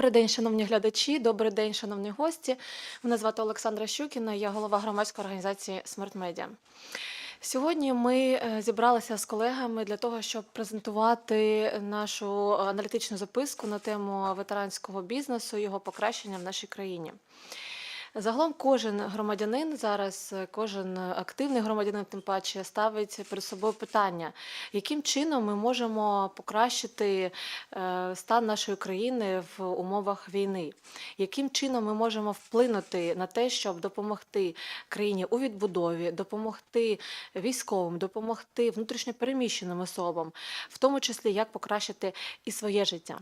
Добрий день, шановні глядачі, добрий день, шановні гості. Мене звати Олександра Щукіна, я голова громадської організації Смарт Медіа. Сьогодні ми е, зібралися з колегами для того, щоб презентувати нашу аналітичну записку на тему ветеранського бізнесу його покращення в нашій країні. Загалом кожен громадянин зараз, е, кожен активний громадянин, тим паче, ставить перед собою питання, яким чином ми можемо покращити е, стан нашої країни в умовах війни, яким чином ми можемо вплинути на те, щоб допомогти країні у відбудові, допомогти військовим, допомогти внутрішньопереміщеним особам, в тому числі як покращити і своє життя.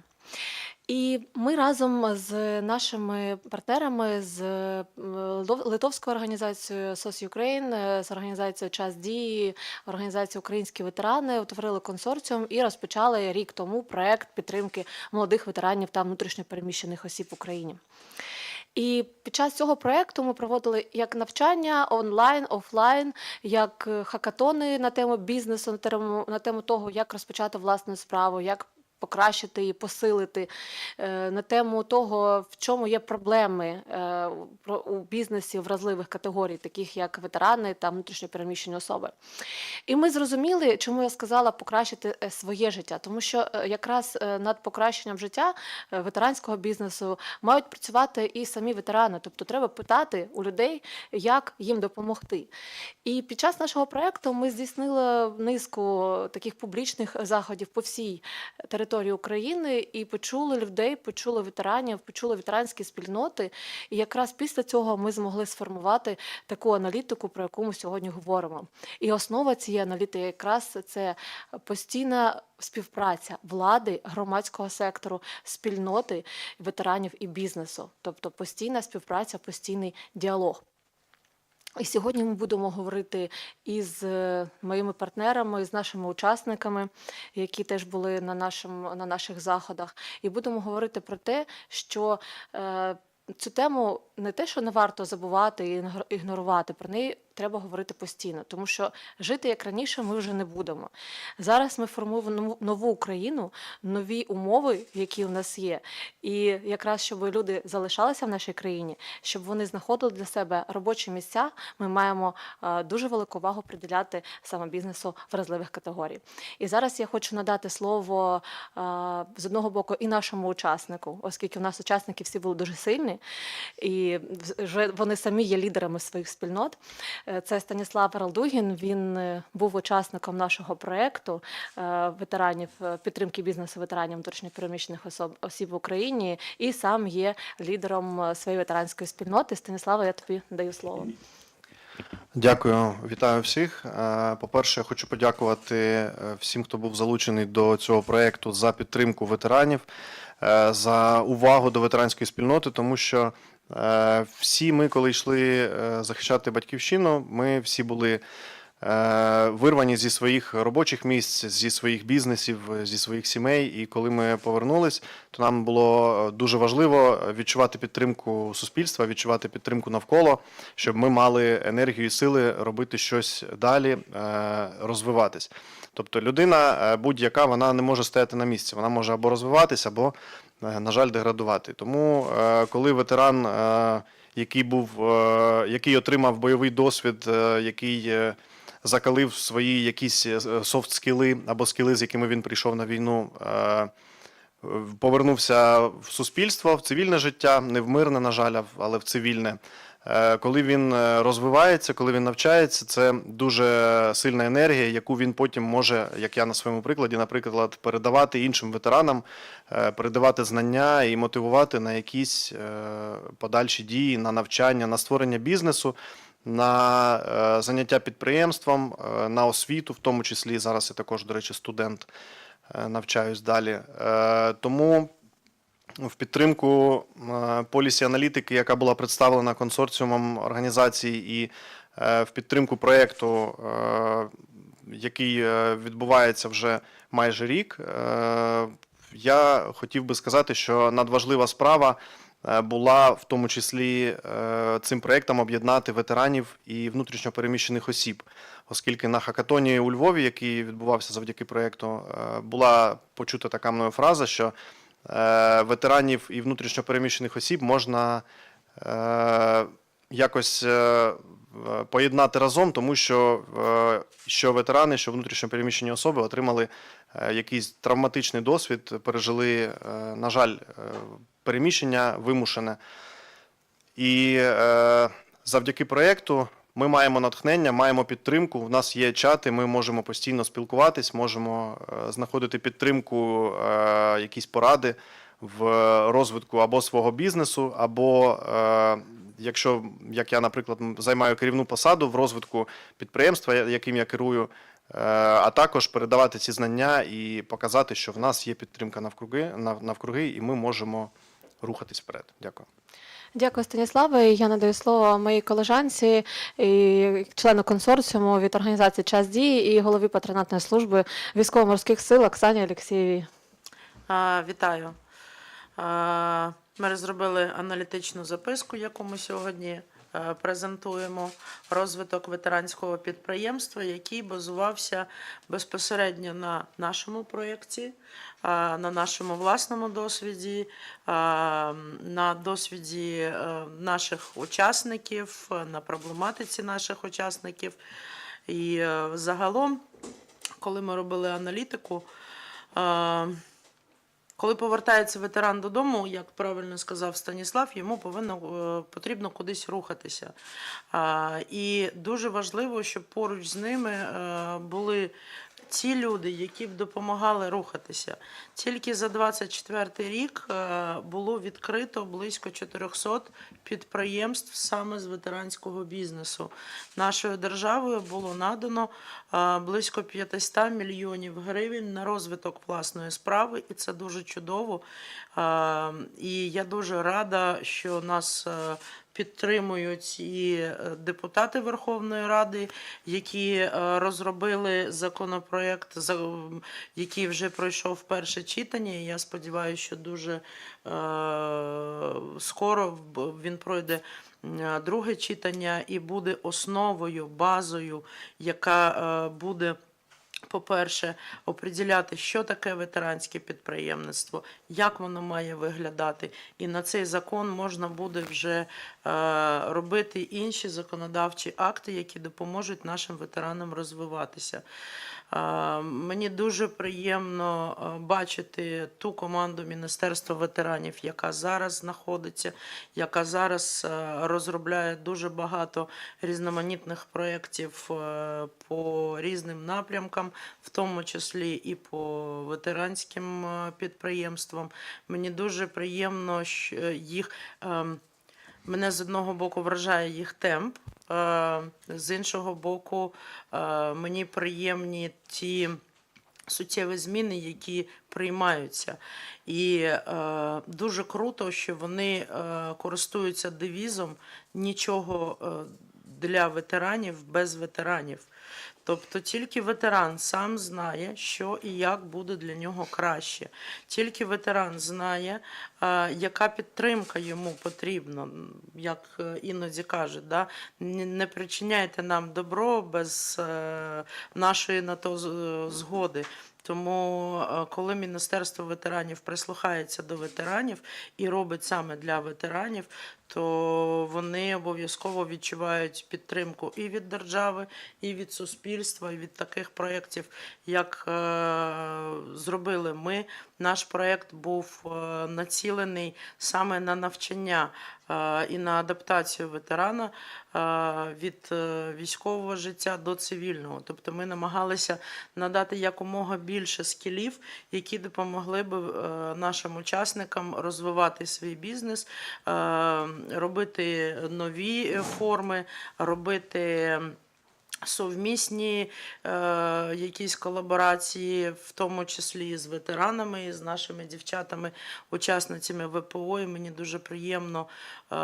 І ми разом з нашими партнерами з е, литовською організацією Ukraine, е, з організацією Час дії, організацією Українські ветерани утворили консорціум і розпочали рік тому проект підтримки молодих ветеранів та внутрішньопереміщених осіб в Україні. І під час цього проекту ми проводили як навчання онлайн, офлайн, як е, хакатони на тему бізнесу, на тему, на тему того, як розпочати власну справу, як покращити і посилити е, на тему того, в чому є проблеми е, у бізнесі вразливих категорій, таких як ветерани та внутрішньопереміщені особи. І ми зрозуміли, чому я сказала покращити е, своє життя, тому що якраз над покращенням життя ветеранського бізнесу мають працювати і самі ветерани. Тобто треба питати у людей, як їм допомогти. І під час нашого проекту ми здійснили низку таких публічних заходів по всій території України і почули людей, почули ветеранів, почули ветеранські спільноти. І якраз після цього ми змогли сформувати таку аналітику, про яку ми сьогодні говоримо. І основа цієї аналітики якраз це постійна співпраця влади, громадського сектору, спільноти, ветеранів і бізнесу, тобто постійна співпраця, постійний діалог. І сьогодні ми будемо говорити із е, моїми партнерами, з нашими учасниками, які теж були на, нашому, на наших заходах. І будемо говорити про те, що е, цю тему не те, що не варто забувати і ігнор- ігнорувати, про неї треба говорити постійно, тому що жити як раніше ми вже не будемо. Зараз ми формуємо нову- Україну, нові умови, які у нас є. І якраз щоб люди залишалися в нашій країні, щоб вони знаходили для себе робочі місця, ми маємо е, дуже велику увагу приділяти саме бізнесу вразливих категорій. І зараз я хочу надати слово е, з одного боку і нашому учаснику, оскільки у нас учасники всі були дуже сильні, і вже вони самі є лідерами своїх спільнот. Е, Це Станіслав Ралдугін. Він е, був учасником нашого проекту е, ветеранів підтримки бізнесу ветеранів внутрішньопереміщених особ осіб в Україні, і сам є лідером своєї ветеранської спільноти. Станіслава, я тобі даю слово. Дякую, вітаю всіх. По-перше, хочу подякувати всім, хто був залучений до цього проєкту за підтримку ветеранів, за увагу до ветеранської спільноти, тому що всі ми, коли йшли е, захищати батьківщину, ми всі були е, вирвані зі своїх робочих місць, зі своїх бізнесів, зі своїх сімей. І коли ми повернулись, то нам було дуже важливо відчувати підтримку суспільства, відчувати підтримку навколо, щоб ми мали енергію і сили робити щось далі, е, розвиватись. Тобто людина е, будь-яка вона не може стояти на місці, вона може або розвиватись, або, е, на жаль, деградувати. Тому, е, коли ветеран, е, який був, е, який отримав бойовий досвід, е, який е, закалив свої якісь софт-скіли або скіли, з якими він прийшов на війну. е, Повернувся в суспільство, в цивільне життя, не в мирне, на жаль, але в цивільне. Е, Коли він е, розвивається, коли він навчається, це дуже сильна енергія, яку він потім може, як я на своєму прикладі, наприклад, передавати іншим ветеранам, е, передавати знання і мотивувати на якісь е, подальші дії, на навчання, на створення бізнесу, на е, заняття підприємством, е, на освіту, в тому числі зараз я також, до речі, студент е, навчаюсь далі. Тому в підтримку полісі аналітики, яка була представлена консорціумом організацій, і в підтримку проєкту, який відбувається вже майже рік, я хотів би сказати, що надважлива справа була в тому числі е, цим проєктом об'єднати ветеранів і внутрішньопереміщених осіб, оскільки на хакатоні у Львові, який відбувався завдяки проєкту, е, була почута така мною фраза, що е, ветеранів і внутрішньопереміщених осіб можна е, якось е, е, поєднати разом, тому що, е, що ветерани, що внутрішньопереміщені особи отримали е, якийсь травматичний досвід, пережили, е, на жаль, е, переміщення вимушене. І е, завдяки проєкту ми маємо натхнення, маємо підтримку. У нас є чати, ми можемо постійно спілкуватись, можемо е, знаходити підтримку, е, якісь поради в розвитку або свого бізнесу, або е, якщо, як я, наприклад, займаю керівну посаду в розвитку підприємства, яким я керую. е, А також передавати ці знання і показати, що в нас є підтримка навкруги, навкруги, і ми можемо рухатись вперед. Дякую. Дякую, Станіславе. Я надаю слово моїй колежанці і члену консорціуму від організації Час дії і голові патронатної служби військово-морських сил Оксані Олексієвій. А, Вітаю. А, Ми розробили аналітичну записку, яку ми сьогодні презентуємо. Розвиток ветеранського підприємства, який базувався безпосередньо на нашому проєкті, на нашому власному досвіді, на досвіді е, наших учасників, е, на проблематиці наших учасників. І е, загалом, коли ми робили аналітику, е, коли повертається ветеран додому, як правильно сказав Станіслав, йому повинно е, потрібно кудись рухатися. І дуже важливо, щоб поруч з ними е, були ті люди, які б допомагали рухатися. Тільки за 24 рік е, було відкрито близько 400 підприємств саме з ветеранського бізнесу. Нашою державою було надано е, близько 500 мільйонів гривень на розвиток власної справи, і це дуже чудово. Е, І я дуже рада, що нас підтримують і е, депутати Верховної Ради, які е, розробили законопроект, який вже пройшов перше читання. Я сподіваюся, що дуже е, скоро він пройде. Друге читання і буде основою, базою, яка буде по-перше, оприділяти, що таке ветеранське підприємництво, як воно має виглядати. І на цей закон можна буде вже е, робити інші законодавчі акти, які допоможуть нашим ветеранам розвиватися. Мені дуже приємно бачити ту команду Міністерства ветеранів, яка зараз знаходиться, яка зараз розробляє дуже багато різноманітних проєктів по різним напрямкам, в тому числі і по ветеранським підприємствам. Мені дуже приємно що їх. ем, Мене з одного боку вражає їх темп, з іншого боку, е, мені приємні ті суттєві зміни, які приймаються. І е, дуже круто, що вони е, користуються девізом нічого е, для ветеранів без ветеранів. Тобто тільки ветеран сам знає, що і як буде для нього краще. Тільки ветеран знає, яка підтримка йому потрібна, як е, іноді кажуть, да? не причиняйте нам добро без е, нашої на то е, згоди. Тому, коли Міністерство ветеранів прислухається до ветеранів і робить саме для ветеранів, то вони обов'язково відчувають підтримку і від держави, і від суспільства, і від таких проєктів, як е, зробили ми. Наш проєкт був е, націлений саме на навчання е, і на адаптацію ветерана від військового життя до цивільного. Тобто ми намагалися надати якомога більше скілів, які допомогли е, нашим учасникам розвивати свій бізнес, робити нові форми, робити. Совмісні е, якісь колаборації, в тому числі з ветеранами, і з нашими дівчатами, учасницями ВПО. І мені дуже приємно е,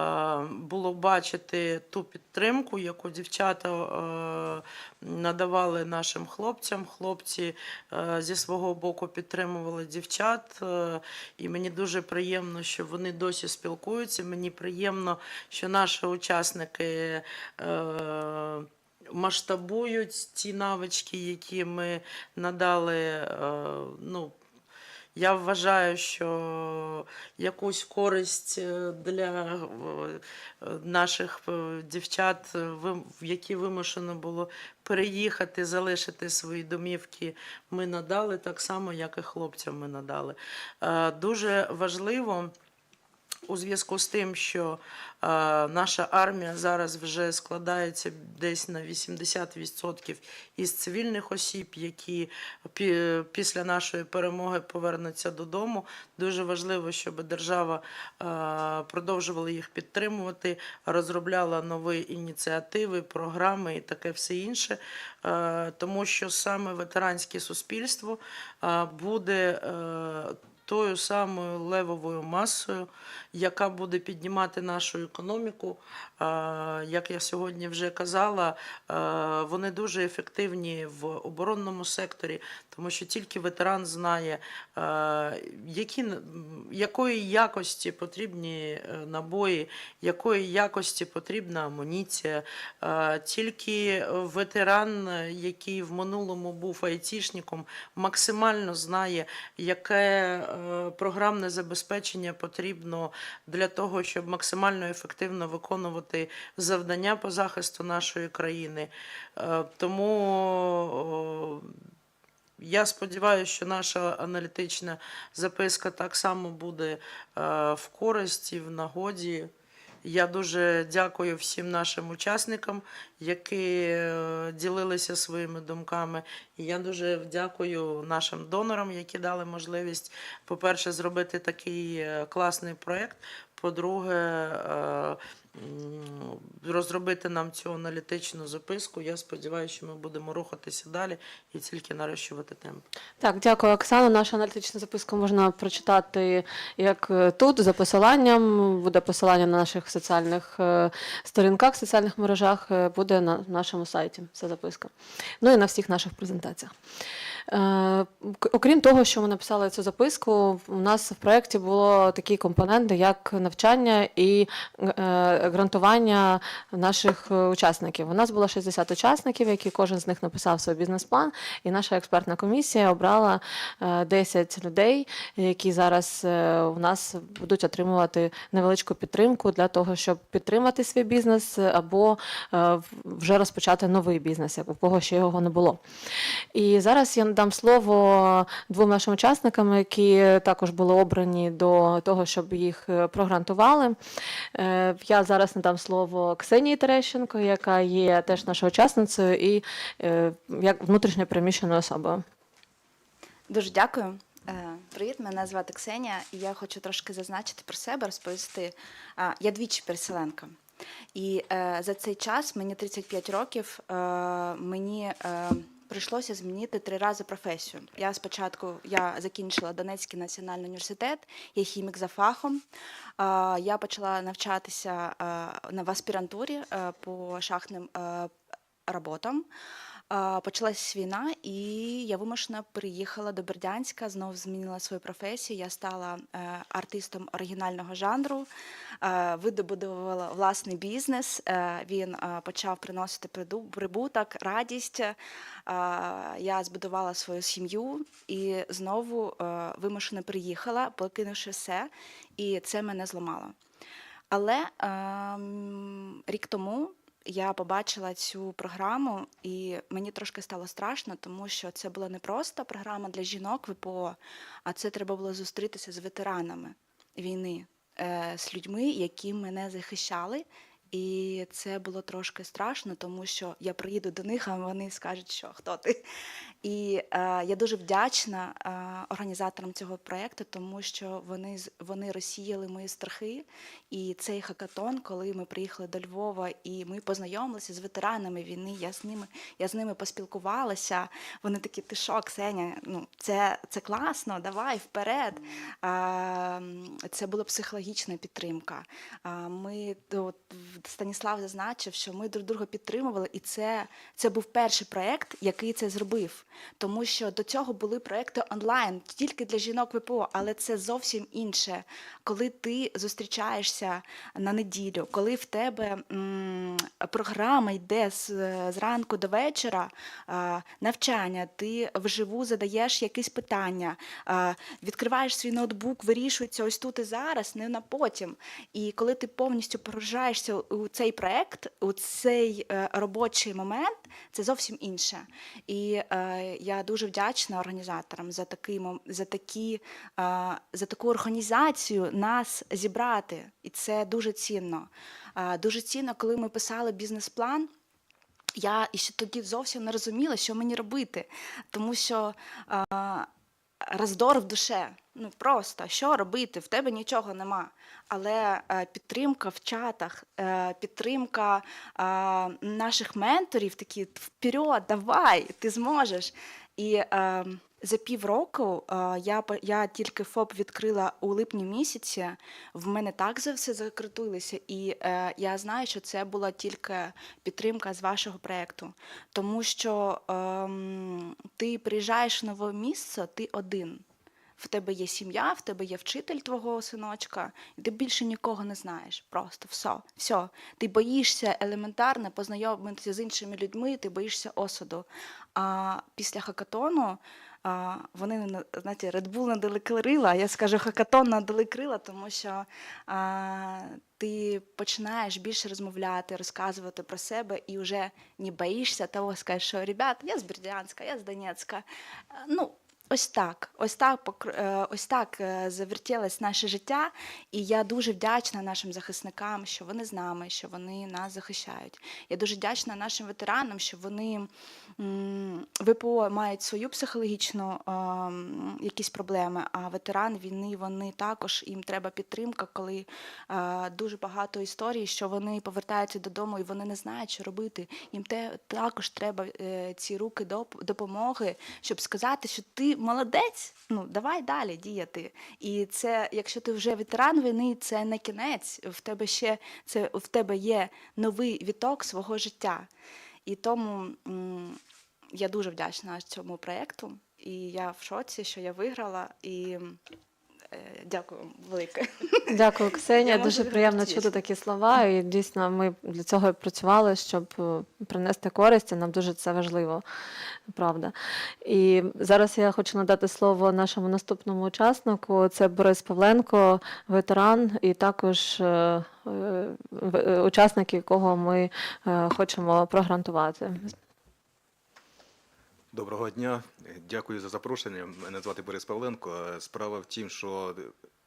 було бачити ту підтримку, яку дівчата е, надавали нашим хлопцям. Хлопці е, зі свого боку підтримували дівчат. Е, і мені дуже приємно, що вони досі спілкуються. Мені приємно, що наші учасники. Е, масштабують ті навички, які ми надали. е, Ну, Я вважаю, що якусь користь е, для е, наших дівчат, які вимушено було переїхати, залишити свої домівки, ми надали так само, як і хлопцям ми надали. Дуже важливо у зв'язку з тим, що е, наша армія зараз вже складається десь на 80% із цивільних осіб, які пі- після нашої перемоги повернуться додому. Дуже важливо, щоб держава е, продовжувала їх підтримувати, розробляла нові ініціативи, програми і таке все інше, е, тому що саме ветеранське суспільство е, буде. е, Тою самою левовою масою, яка буде піднімати нашу економіку. Як я сьогодні вже казала, вони дуже ефективні в оборонному секторі, тому що тільки ветеран знає, які, якої якості потрібні е, набої, якої якості потрібна амуніція. Тільки ветеран, який в минулому був айтішником, максимально знає, яке е, програмне забезпечення потрібно для того, щоб максимально ефективно виконувати завдання по захисту нашої країни. Е, Тому я сподіваюся, що наша аналітична записка так само буде е, в користі, в нагоді. Я дуже дякую всім нашим учасникам, які е, ділилися своїми думками. І я дуже дякую нашим донорам, які дали можливість, по-перше, зробити такий класний проєкт. По-друге, розробити нам цю аналітичну записку. Я сподіваюся, що ми будемо рухатися далі і тільки нарощувати темп. Так, дякую, Оксана. Нашу аналітичну записку можна прочитати як е, тут, за посиланням. Буде посилання на наших соціальних е, сторінках, соціальних мережах, е, буде на нашому сайті ця записка. Ну і на всіх наших презентаціях. Е, Окрім того, що ми написали цю записку, у нас в проєкті було такі компоненти, як навчання і е, грантування наших е, учасників. У нас було 60 учасників, які кожен з них написав свій бізнес-план, і наша експертна комісія обрала е, 10 людей, які зараз у нас будуть отримувати невеличку підтримку для того, щоб підтримати свій бізнес або вже розпочати новий бізнес, у кого ще його не було. І зараз я надам слово двом нашим учасникам, які також були обрані до того, щоб їх е, програнтували. Е, Я зараз надам слово Ксенії Терещенко, яка є теж нашою учасницею і е, як внутрішньо переміщеною особою. Дуже дякую. Привіт, мене звати Ксенія, і я хочу трошки зазначити про себе, розповісти. Я двічі переселенка. І за цей час мені 35 років, мені прийшлося змінити три рази професію. Я спочатку я закінчила Донецький національний університет, я хімік за фахом. Я почала навчатися в аспірантурі е, по шахтним е, роботам. Почалась війна, і я вимушено переїхала до Бердянська, знову змінила свою професію. Я стала е, артистом оригінального жанру, е, видобудувала власний бізнес. Е, він почав приносити прибуток, радість. Я збудувала свою сім'ю і знову вимушено приїхала, покинувши все, і це мене зламало. Але ем, рік тому я побачила цю програму, і мені трошки стало страшно, тому що це була не просто програма для жінок ВПО, а це треба було зустрітися з ветеранами війни, е, з людьми, які мене захищали. І це було трошки страшно, тому що я приїду до них, а вони скажуть, що хто ти. І е, я дуже вдячна е, організаторам цього проєкту, тому що вони вони розсіяли мої страхи. І цей хакатон, коли ми приїхали до Львова і ми познайомилися з ветеранами війни, я з ними, я з ними поспілкувалася. Вони такі, ти що, Ксеня, ну це, це класно, давай вперед. М, це була психологічна підтримка. А, ми от, Станіслав зазначив, що ми друг друга підтримували, і це, це був перший проєкт, який це зробив. Тому що до цього були проекти онлайн тільки для жінок ВПО, але це зовсім інше. Коли ти зустрічаєшся на неділю, коли в тебе м, програма йде з, зранку до вечора, а, навчання, ти вживу задаєш якісь питання, а, відкриваєш свій ноутбук, вирішується ось тут і зараз, не на потім. І коли ти повністю погружаєшся у цей проект, у цей е, робочий момент, це зовсім інше. І е, я дуже вдячна організаторам за такий за такі е, за таку організацію нас зібрати. І це дуже цінно. Е, дуже цінно, коли ми писали бізнес-план. Я ще тоді зовсім не розуміла, що мені робити, тому що е, роздор в душе. Ну просто що робити? В тебе нічого нема. Але е, підтримка в чатах, е, підтримка е, наших менторів, такі вперед, давай, ти зможеш. І за півроку я, я тільки ФОП відкрила у липні місяці. В мене так за все закрутилося, і я знаю, що це була тільки підтримка з вашого проєкту. Тому що ем, ти приїжджаєш в нове місце, ти один. В тебе є сім'я, в тебе є вчитель твого синочка, і ти більше нікого не знаєш. Просто все. все. Ти боїшся елементарно познайомитися з іншими людьми, ти боїшся осуду. А після хакатону а, вони на- знаєте, Red Bull надали крила, я скажу хакатон надали крила, тому що а, ти починаєш більше розмовляти, розказувати про себе і вже не боїшся того, скажеш, що ребят, я з Бердянська, я з Донецька. Е, Ну, Ось так, ось так, е, ось так е, завертілось наше життя, і я дуже вдячна нашим захисникам, що вони з нами, що вони нас захищають. Я дуже вдячна нашим ветеранам, що вони ВПО мають свою психологічну ем, якісь проблеми, а ветерани війни вони також їм треба підтримка, коли е, дуже багато історій, що вони повертаються додому і вони не знають, що робити. Їм те також треба е, ці руки доп- допомоги, щоб сказати, що ти молодець. Ну давай далі діяти. І це, якщо ти вже ветеран війни, це не кінець. В тебе ще це в тебе є новий віток свого життя. І тому м, я дуже вдячна цьому проєкту. І я в шоці, що я виграла. І дякую велике. Дякую, Ксенія. Дуже приємно чути такі слова. І дійсно, ми для цього і працювали, щоб е, принести користь. і Нам дуже це важливо, правда. І зараз я хочу надати слово нашому наступному учаснику. Це Борис Павленко, ветеран, і також е, е, е, учасник, якого ми е, хочемо програнтувати. Доброго дня, дякую за запрошення. Мене звати Борис Павленко. Справа в тім, що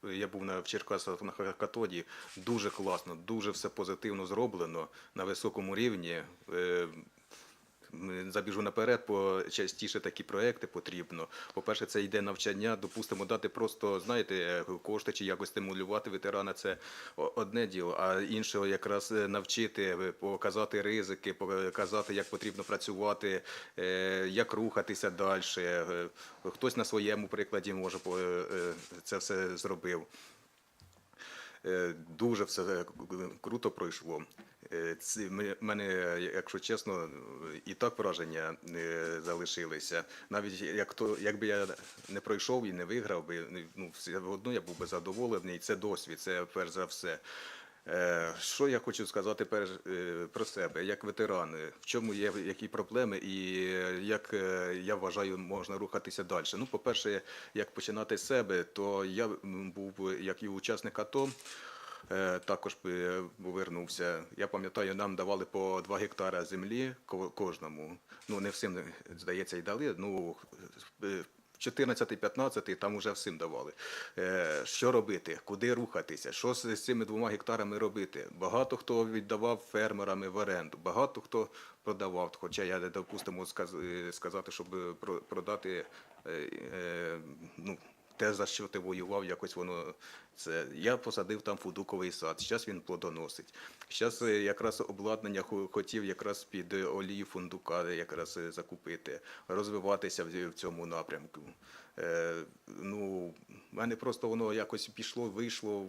я був на в Черкасах на Хакатоді. Дуже класно, дуже все позитивно зроблено на високому рівні. Е, Забіжу наперед, частіше такі проекти потрібно. По-перше, це йде навчання, допустимо, дати просто, знаєте, кошти чи якось стимулювати ветерана. Це одне діло, а інше якраз е, навчити, е, показати ризики, показати, як потрібно працювати, е, як рухатися далі. Хтось на своєму прикладі може е, е, це все зробив. Е, Дуже все е, круто пройшло. Е, мене, якщо чесно, і так враження е, залишилися. Навіть як то, якби я не пройшов і не виграв би, ну все одно я був би задоволений. Це досвід, це перш за все. Е, Що я хочу сказати перш е, про себе, як ветеран, в чому є які проблеми, і як я вважаю, можна рухатися далі. Ну, по-перше, як починати з себе, то я був як і учасник АТО. Е, Також е, повернувся. Я пам'ятаю, нам давали по 2 гектара землі кожному. Ну, не всім, здається, і дали. Ну, е, 14-15 там вже всім давали. Е, Що робити, куди рухатися, що з цими двома гектарами робити. Багато хто віддавав фермерами в оренду, багато хто продавав. Хоча я допустимо сказ- е, сказати, щоб е, про- продати е, е, ну, те, за що ти воював, якось воно це. Я посадив там фудуковий сад. Зараз він плодоносить. Зараз якраз обладнання хотів якраз під олії фундука якраз е, закупити, розвиватися в цьому напрямку. Е, ну, в мене просто воно якось пішло, вийшло.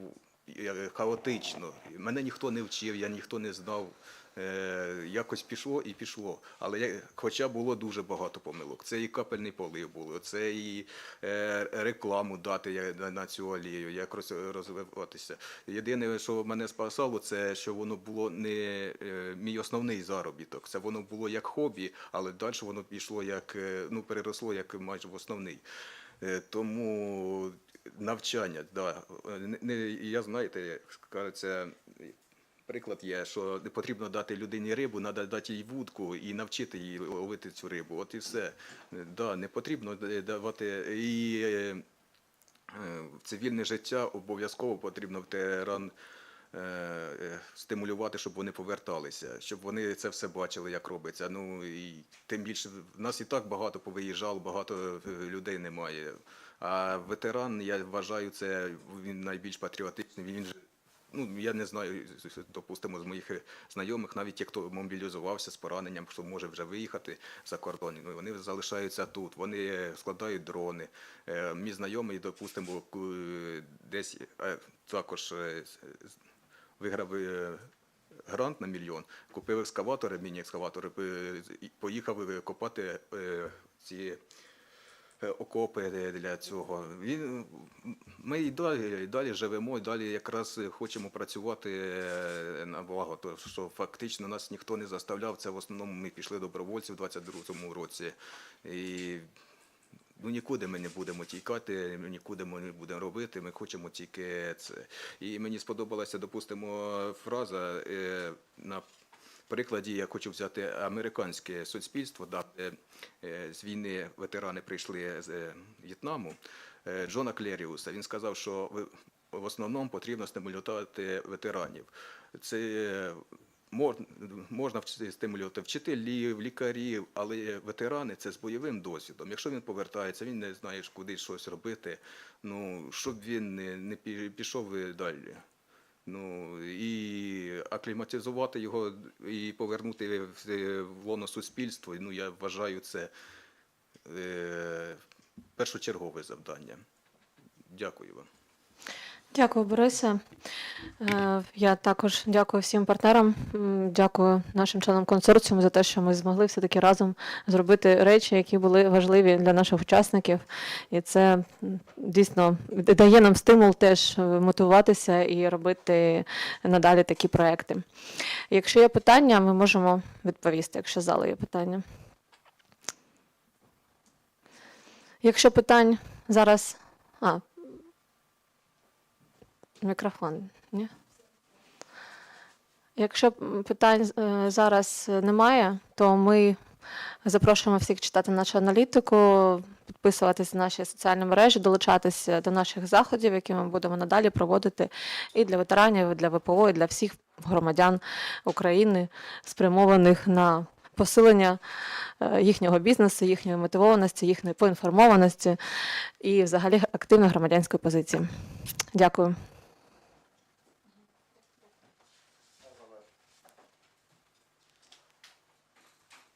Е, хаотично. Мене ніхто не вчив, я ніхто не знав. Е, якось пішло і пішло. Але хоча було дуже багато помилок. Це і капельний полив було, це і е, рекламу дати на, цю олію, як розвиватися. Єдине, що мене спасало, це що воно було не мій основний заробіток. Це воно було як хобі, але далі воно пішло як ну переросло як майже в основний. Тому навчання, да. Не, я знаєте, кажеться, приклад є, що не потрібно дати людині рибу, треба дати їй вудку і навчити її ловити цю рибу. От і все. Е, Да, не потрібно е, давати і е, е, в цивільне життя обов'язково потрібно ветеран е, е, стимулювати, щоб вони поверталися, щоб вони це все бачили, як робиться. Ну і тим більше в нас і так багато повиїжджало, багато е, людей немає. А ветеран, я вважаю, це він найбільш патріотичний. Він же Ну, я не знаю, допустимо, з моїх знайомих, навіть ті, хто мобілізувався з пораненням, що може вже виїхати за кордон, ну, вони залишаються тут, вони складають дрони. Е, Мій знайомий, допустимо, десь е, також е, виграв е, грант на мільйон, купив екскаватори, міні-екскаватори, поїхав е, копати ці окопи для цього. Він, ми і далі, і далі живемо, і далі якраз хочемо працювати е, на благо, то що фактично нас ніхто не заставляв. Це в основному ми пішли добровольці в 22-му році. І ну, нікуди ми не будемо тікати, нікуди ми не будемо робити. Ми хочемо тільки це. І мені сподобалася, допустимо, фраза е, на прикладі я хочу взяти американське суспільство, де е, з війни ветерани прийшли з е, В'єтнаму. е, Джона Клеріуса. Він сказав, що в основному потрібно стимулювати ветеранів. Це можна стимулювати вчителів, лікарів, але ветерани це з бойовим досвідом. Якщо він повертається, він не знає, куди щось робити. Ну щоб він не пішов далі. Ну і акліматизувати його і повернути в, лоно суспільства. Ну я вважаю це е, першочергове завдання. Дякую вам. Дякую, Борисе. Е, Я також дякую всім партнерам. Дякую нашим членам консорціуму за те, що ми змогли все-таки разом зробити речі, які були важливі для наших учасників. І це дійсно дає нам стимул теж е, мотивуватися і робити надалі такі проекти. Якщо є питання, ми можемо відповісти, якщо зали є питання. Якщо питань зараз. А, Мікрофон, ні? Якщо питань е, зараз немає, то ми запрошуємо всіх читати нашу аналітику, підписуватися на наші соціальні мережі, долучатися до наших заходів, які ми будемо надалі проводити і для ветеранів, і для ВПО, і для всіх громадян України, спрямованих на посилення е, їхнього бізнесу, їхньої мотивованості, їхньої поінформованості і взагалі активної громадянської позиції. Дякую.